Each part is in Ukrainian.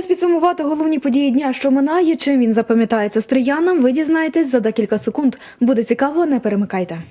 Час підсумувати головні події дня, що минає. Чим він запам'ятається стріянам, ви дізнаєтесь за декілька секунд. Буде цікаво, не перемикайте.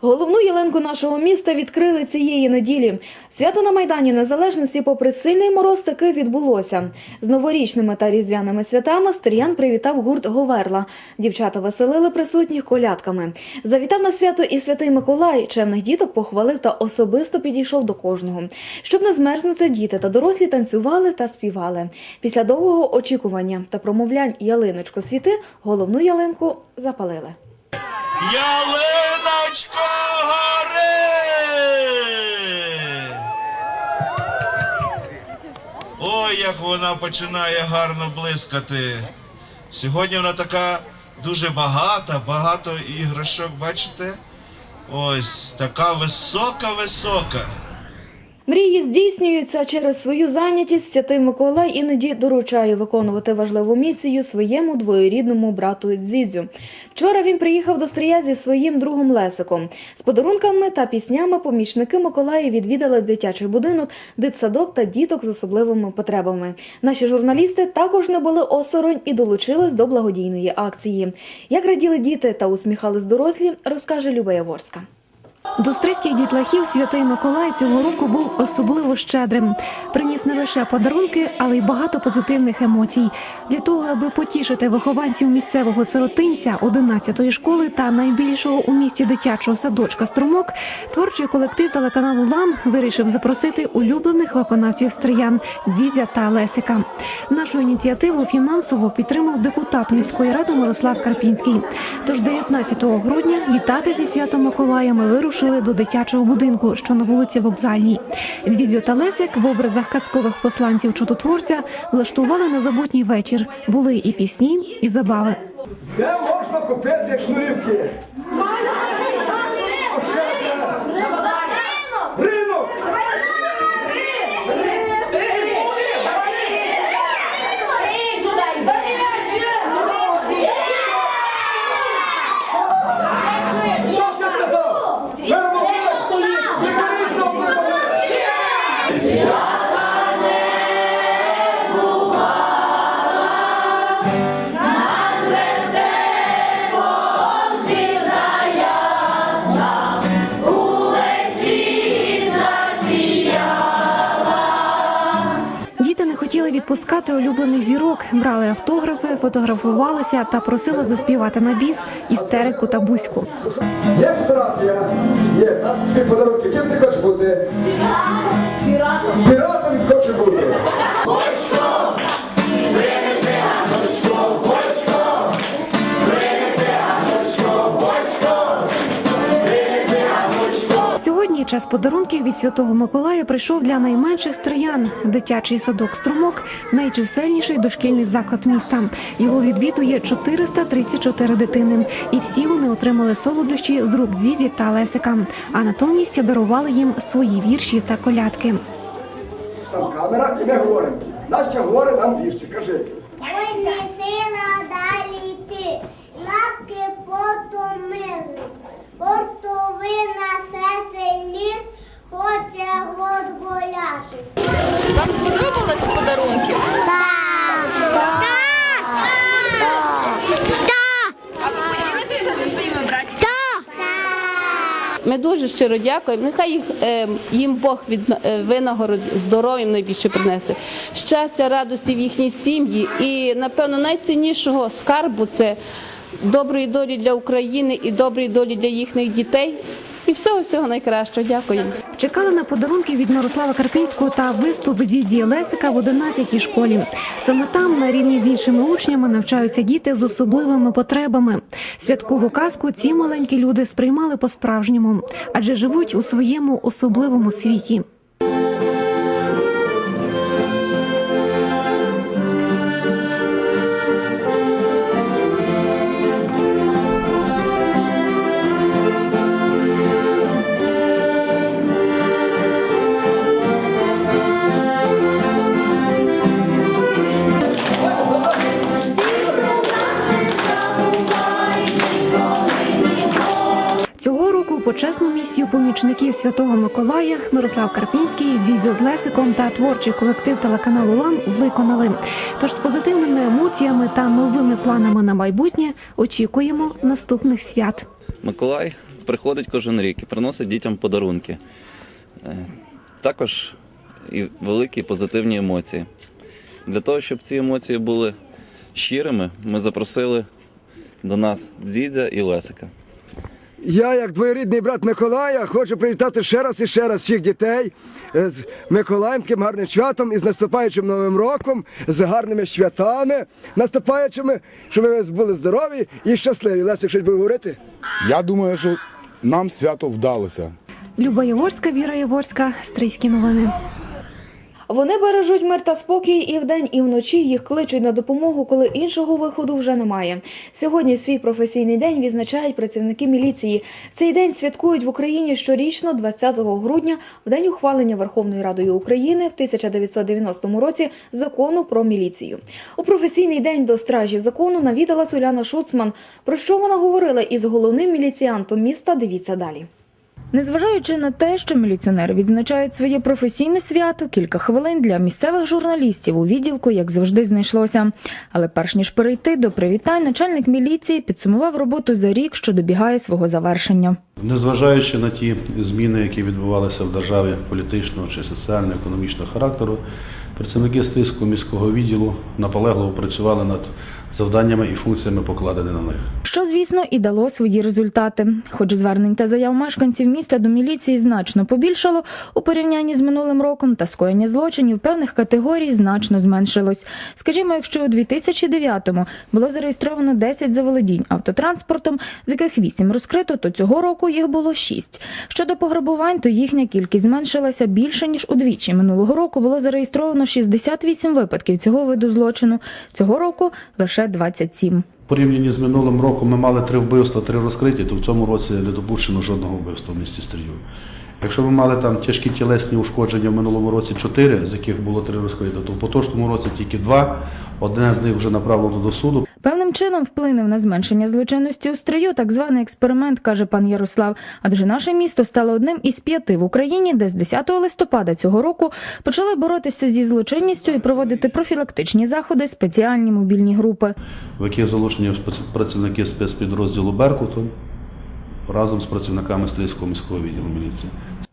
Головну ялинку нашого міста відкрили цієї неділі. Свято на Майдані Незалежності, попри сильний мороз, таки відбулося. З новорічними та різдвяними святами Стріян привітав гурт Говерла. Дівчата веселили присутніх колядками. Завітав на свято і святий Миколай. Чемних діток похвалив та особисто підійшов до кожного. Щоб не змерзнути, діти та дорослі танцювали та співали. Після довгого очікування та промовлянь ялиночко світи головну ялинку запалили. Ялиночко як вона починає гарно блискати. Сьогодні вона така дуже багата, багато іграшок, бачите? Ось така висока-висока. Мрії здійснюються через свою зайнятість. Святий Миколай іноді доручає виконувати важливу місію своєму двоюрідному брату Дзідзю. Вчора він приїхав до Стрия зі своїм другом Лесиком. З подарунками та піснями помічники Миколая відвідали дитячий будинок, дитсадок та діток з особливими потребами. Наші журналісти також не були осторонь і долучились до благодійної акції. Як раділи діти та усміхались дорослі, розкаже Люба Яворська. До стрийських дітлахів святий Миколай цього року був особливо щедрим. Приніс не лише подарунки, але й багато позитивних емоцій. Для того, аби потішити вихованців місцевого сиротинця 11-ї школи та найбільшого у місті дитячого садочка Струмок, творчий колектив телеканалу Лам вирішив запросити улюблених виконавців стриян Дідя та Лесика. Нашу ініціативу фінансово підтримав депутат міської ради Мирослав Карпінський. Тож 19 грудня вітати зі святом Миколая ми вирушили до дитячого будинку, що на вулиці Вокзальній. Дідьо та Лесик в образах казкових посланців чудотворця влаштували незабутній вечір. Були і пісні, і забави. Де можна купити шнурівки? Відпускати улюблених зірок, брали автографи, фотографувалися та просили заспівати на біс істерику та бузьку. Є фотографія? Є. Так, тобі подарунки. Ким ти хочеш бути? Піратом. Піратом хочу бути. Час подарунків від Святого Миколая прийшов для найменших стриян. Дитячий садок Струмок найчисельніший дошкільний заклад міста. Його відвідує 434 дитини, і всі вони отримали солодощі з рук діді та Лесика. А натомість дарували їм свої вірші та колядки. Там камера, і ми говоримо. Настя говорить нам вірші. Кажи. Ой, не сила далі йти, лапки потомили, Портовина сесей Дуже щиро дякуємо. Нехай їх, е, їм Бог від е, винагород здоров'ям найбільше принесе. Щастя, радості в їхній сім'ї. І, напевно, найціннішого скарбу це доброї долі для України і доброї долі для їхніх дітей. І всього всього найкращого. Дякую. Чекали на подарунки від Мирослава Карпінського та виступ діді Лесика в 11-й школі. Саме там, на рівні з іншими учнями, навчаються діти з особливими потребами. Святкову казку ці маленькі люди сприймали по-справжньому, адже живуть у своєму особливому світі. Помічників Святого Миколая Мирослав Карпінський, Дідьо з Лесиком та творчий колектив телеканалу Лам виконали. Тож з позитивними емоціями та новими планами на майбутнє очікуємо наступних свят. Миколай приходить кожен рік і приносить дітям подарунки. Е, Також і великі позитивні емоції. Для того, щоб ці емоції були щирими, ми запросили до нас Дзідзя і Лесика. Я, як двоюрідний брат Миколая, хочу привітати ще раз і ще раз всіх дітей е, з Миколаєм, таким гарним святом і з наступаючим Новим роком, з гарними святами, наступаючими, щоб ви були здорові і щасливі. Лесик, щось буде говорити? Я думаю, що нам свято вдалося. Люба Яворська, Віра Яворська, Стрийські новини. Вони бережуть мир та спокій і вдень, і вночі їх кличуть на допомогу, коли іншого виходу вже немає. Сьогодні свій професійний день відзначають працівники міліції. Цей день святкують в Україні щорічно, 20 грудня, в день ухвалення Верховною Радою України в 1990 році закону про міліцію. У професійний день до стражів закону навідалась Уляна Шуцман. Про що вона говорила із головним міліціантом міста? Дивіться далі. Незважаючи на те, що міліціонери відзначають своє професійне свято, кілька хвилин для місцевих журналістів у відділку, як завжди, знайшлося. Але перш ніж перейти до привітань, начальник міліції підсумував роботу за рік, що добігає свого завершення. Незважаючи на ті зміни, які відбувалися в державі політичного чи соціально-економічного характеру, працівники Стрийського міського відділу наполегливо працювали над завданнями і функціями, покладені на них. Що, звісно, і дало свої результати. Хоч звернень та заяв мешканців міста до міліції значно побільшало у порівнянні з минулим роком, та скоєння злочинів певних категорій значно зменшилось. Скажімо, якщо у 2009-му було зареєстровано 10 заволодінь автотранспортом, з яких 8 розкрито, то цього року їх було 6. Щодо пограбувань, то їхня кількість зменшилася більше ніж удвічі. Минулого року було зареєстровано 68 випадків цього виду злочину. Цього року лише 27. Порівняно з минулим роком ми мали три вбивства, три розкриті, то в цьому році не допущено жодного вбивства в місті Стрію. Якщо ми мали там тяжкі тілесні ушкодження в минулому році чотири, з яких було три розкрито, то в поточному році тільки два. Одне з них вже направлено до суду. Певним чином вплинув на зменшення злочинності у стрию так званий експеримент, каже пан Ярослав. Адже наше місто стало одним із п'яти в Україні, де з 10 листопада цього року почали боротися зі злочинністю і проводити профілактичні заходи, спеціальні мобільні групи. в яких залучені працівники спецпідрозділу Беркуту разом з працівниками Стрийського міського відділу міліції.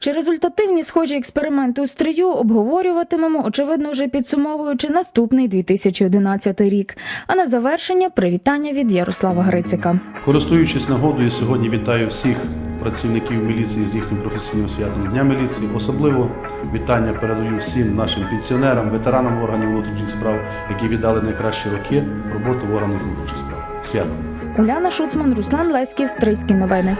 Чи результативні схожі експерименти у стрию обговорюватимемо, очевидно, вже підсумовуючи наступний 2011 рік. А на завершення привітання від Ярослава Грицика. Користуючись нагодою, сьогодні вітаю всіх працівників міліції з їхнім професійним святом Дня міліції. Особливо вітання передаю всім нашим пенсіонерам, ветеранам органів внутрішніх справ, які віддали найкращі роки роботи в органах внутрішніх справ. Свято! Уляна Шуцман, Руслан Леськів, Стрийські новини.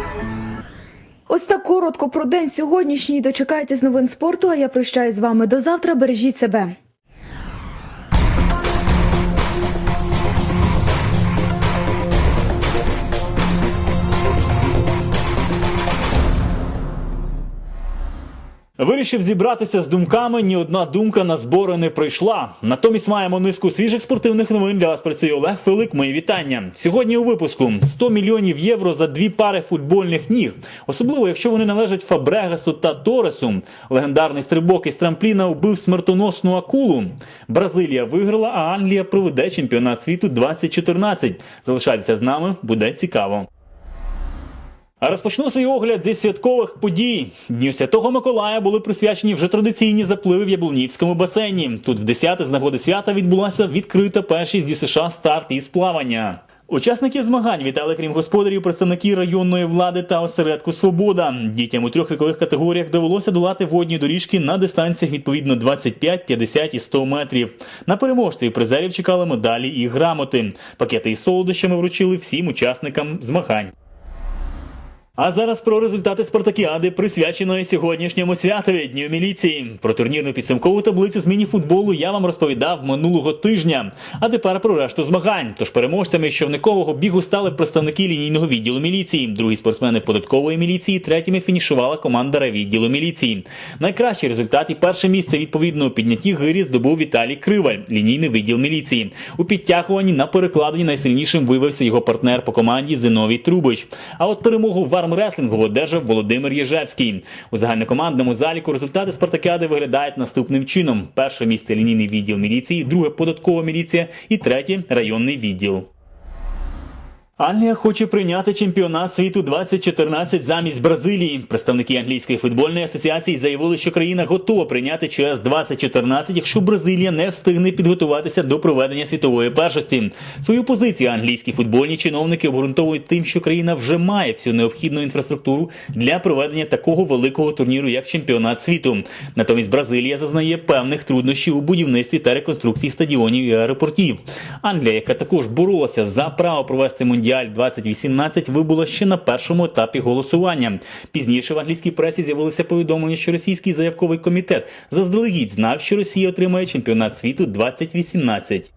Ось так коротко про день сьогоднішній. Дочекайтесь новин спорту. А я прощаюсь з вами до завтра. Бережіть себе. Вирішив зібратися з думками. Ні одна думка на збори не прийшла. Натомість маємо низку свіжих спортивних новин. Для вас працює Олег Филик. Мої вітання. Сьогодні у випуску 100 мільйонів євро за дві пари футбольних ніг. Особливо, якщо вони належать Фабрегасу та Торесу. Легендарний стрибок із трампліна вбив смертоносну акулу. Бразилія виграла, а Англія проведе чемпіонат світу 2014. Залишайтеся з нами, буде цікаво. А розпочну свій огляд зі святкових подій. Дню Святого Миколая були присвячені вже традиційні запливи в Яблунівському басейні. Тут в 10 з нагоди свята відбулася відкрита першість зі США старт із плавання. Учасники змагань вітали, крім господарів, представники районної влади та осередку Свобода. Дітям у трьох вікових категоріях довелося долати водні доріжки на дистанціях відповідно 25, 50 і 100 метрів. На переможців призерів чекали медалі і грамоти. Пакети із солодощами вручили всім учасникам змагань. А зараз про результати спартакіади, присвяченої сьогоднішньому святові Дню міліції. Про турнірну підсумкову таблицю з міні-футболу я вам розповідав минулого тижня. А тепер про решту змагань. Тож переможцями щовникового бігу стали представники лінійного відділу міліції. Другі спортсмени податкової міліції. Третіми фінішувала команда райвідділу міліції. Найкращий результат і перше місце відповідно піднятті гирі здобув Віталій Криваль, лінійний відділ міліції. У підтягуванні на перекладенні найсильнішим виявився його партнер по команді Зиновій Трубич. А от перемогу в армреслингу одержав Володимир Єжевський. У загальнокомандному заліку результати спартакіади виглядають наступним чином: перше місце лінійний відділ міліції, друге податкова міліція і третє районний відділ. Англія хоче прийняти чемпіонат світу 2014 замість Бразилії. Представники англійської футбольної асоціації заявили, що країна готова прийняти ЧС 2014, якщо Бразилія не встигне підготуватися до проведення світової першості. Свою позицію англійські футбольні чиновники обґрунтовують тим, що країна вже має всю необхідну інфраструктуру для проведення такого великого турніру, як чемпіонат світу. Натомість Бразилія зазнає певних труднощів у будівництві та реконструкції стадіонів і аеропортів. Англія, яка також боролася за право провести мундіаль 2018, вибула ще на першому етапі голосування. Пізніше в англійській пресі з'явилися повідомлення, що російський заявковий комітет заздалегідь знав, що Росія отримає чемпіонат світу 2018.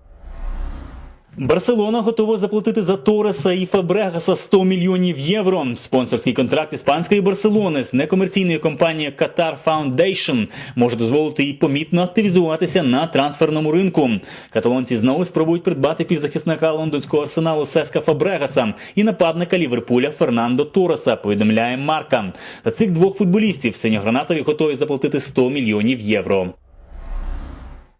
Барселона готова заплатити за Тореса і Фабрегаса 100 мільйонів євро. Спонсорський контракт іспанської Барселони з некомерційною компанією Qatar Foundation може дозволити їй помітно активізуватися на трансферному ринку. Каталонці знову спробують придбати півзахисника лондонського арсеналу Сеска Фабрегаса і нападника Ліверпуля Фернандо Тореса. Повідомляє Марка. За цих двох футболістів синьогранатові готові заплатити 100 мільйонів євро.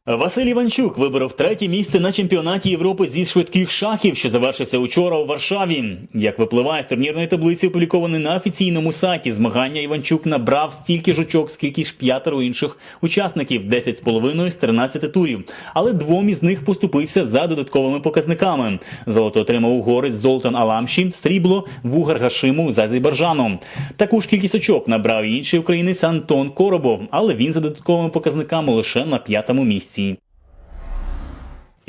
Василь Іванчук виборов третє місце на чемпіонаті Європи зі швидких шахів, що завершився учора у Варшаві. Як випливає з турнірної таблиці, опублікованої на офіційному сайті, змагання Іванчук набрав стільки ж очок, скільки ж п'ятеро інших учасників 10,5 з 13 турів. Але двом із них поступився за додатковими показниками. Золото отримав угорець Золтан Аламші, срібло Вугар Гашимов з Азербайджану. Таку ж кількість очок набрав інший українець Антон Коробов, але він за додатковими показниками лише на п'ятому місці. seen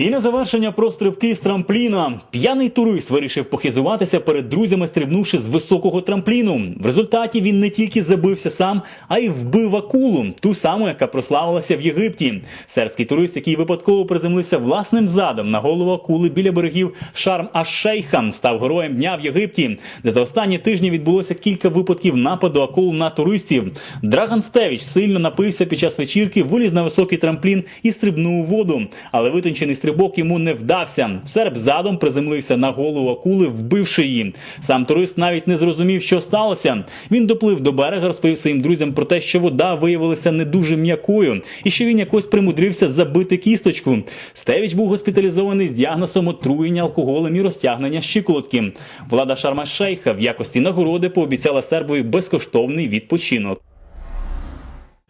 І на завершення про стрибки з трампліна. П'яний турист вирішив похизуватися перед друзями, стрибнувши з високого трампліну. В результаті він не тільки забився сам, а й вбив акулу, ту саму, яка прославилася в Єгипті. Сербський турист, який випадково приземлився власним задом на голову акули біля берегів Шарм Аш-Шейха, став героєм дня в Єгипті, де за останні тижні відбулося кілька випадків нападу акул на туристів. Драган Стевич сильно напився під час вечірки, виліз на високий трамплін і стрибнув у воду. Але витончений стрибок йому не вдався. Серб задом приземлився на голову акули, вбивши її. Сам турист навіть не зрозумів, що сталося. Він доплив до берега, розповів своїм друзям про те, що вода виявилася не дуже м'якою, і що він якось примудрився забити кісточку. Стевіч був госпіталізований з діагнозом отруєння алкоголем і розтягнення щиколотки. Влада Шарма Шейха в якості нагороди пообіцяла сербові безкоштовний відпочинок.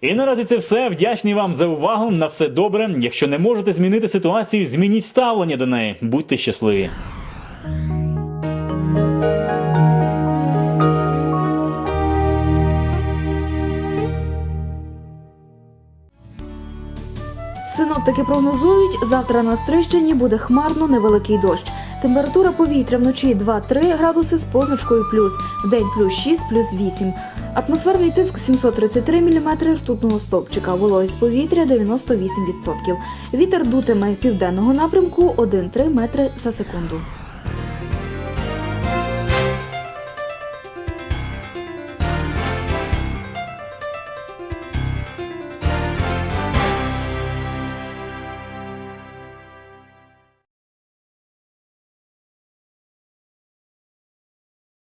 І наразі це все. Вдячний вам за увагу. На все добре. Якщо не можете змінити ситуацію, змініть ставлення до неї. Будьте щасливі. Синоптики прогнозують, завтра на Стрищині буде хмарно невеликий дощ. Температура повітря вночі 2-3 градуси з позначкою плюс, в день плюс 6, плюс 8. Атмосферний тиск 733 мм ртутного стовпчика, вологість повітря 98%. Вітер дутиме південного напрямку 1-3 метри за секунду.